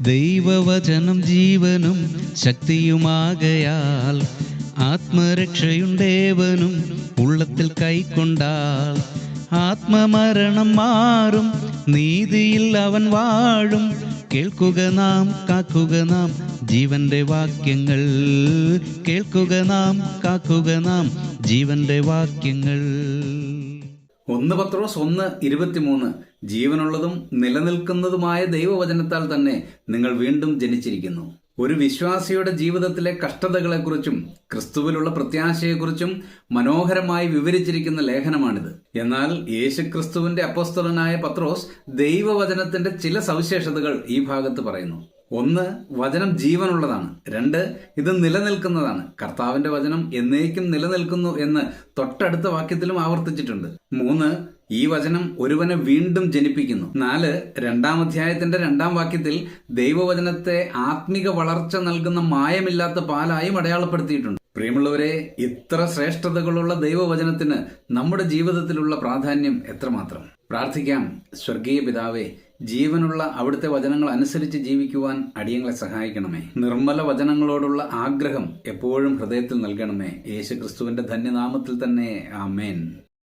ദൈവവചനം ജീവനും ശക്തിയുമാകയാൽ ആത്മരക്ഷയുണ്ടേവനും ഉള്ളത്തിൽ കൈക്കൊണ്ടാൽ ആത്മമരണം മാറും നീതിയിൽ അവൻ വാഴും. കേൾക്കുക നാം കാക്കുക നാം ജീവന്റെ വാക്യങ്ങൾ. കേൾക്കുക നാം കാക്കുക നാം ജീവന്റെ വാക്യങ്ങൾ. ഒന്ന് പത്രോസ് ഒന്ന് ഇരുപത്തിമൂന്ന്. ജീവനുള്ളതും നിലനിൽക്കുന്നതുമായ ദൈവവചനത്താൽ തന്നെ നിങ്ങൾ വീണ്ടും ജനിച്ചിരിക്കുന്നു. ഒരു വിശ്വാസിയുടെ ജീവിതത്തിലെ കഷ്ടതകളെക്കുറിച്ചും ക്രിസ്തുവിലുള്ള പ്രത്യാശയെക്കുറിച്ചും മനോഹരമായി വിവരിച്ചിരിക്കുന്ന ലേഖനമാണിത്. എന്നാൽ യേശുക്രിസ്തുവിന്റെ അപ്പോസ്തലനായ പത്രോസ് ദൈവവചനത്തിന്റെ ചില സവിശേഷതകൾ ഈ ഭാഗത്ത് പറയുന്നു. ഒന്ന് വചനം ജീവനുള്ളതാണ്. രണ്ട് ഇത് നിലനിൽക്കുന്നതാണ്. കർത്താവിന്റെ വചനം എന്നേക്കും നിലനിൽക്കുന്നു എന്ന് തൊട്ടടുത്ത വാക്യത്തിലും ആവർത്തിച്ചിട്ടുണ്ട്. മൂന്ന് ഈ വചനം ഒരുവനെ വീണ്ടും ജനിപ്പിക്കുന്നു. നാല് രണ്ടാം അധ്യായത്തിന്റെ രണ്ടാം വാക്യത്തിൽ ദൈവവചനത്തെ ആത്മിക വളർച്ച നൽകുന്ന മായമില്ലാത്ത പാലായും അടയാളപ്പെടുത്തിയിട്ടുണ്ട്. പ്രിയമുള്ളവരെ ഇത്ര ശ്രേഷ്ഠതകളുള്ള ദൈവവചനത്തിന് നമ്മുടെ ജീവിതത്തിലുള്ള പ്രാധാന്യം എത്രമാത്രം? പ്രാർത്ഥിക്കാം. സ്വർഗീയ പിതാവേ ജീവനുള്ള അവിടുത്തെ വചനങ്ങൾ അനുസരിച്ച് ജീവിക്കുവാൻ അടിയങ്ങളെ സഹായിക്കണമേ. നിർമ്മല വചനങ്ങളോടുള്ള ആഗ്രഹം എപ്പോഴും ഹൃദയത്തിൽ നൽകണമേ. യേശുക്രിസ്തുവിന്റെ ധന്യനാമത്തിൽ തന്നെ. ആമേൻ.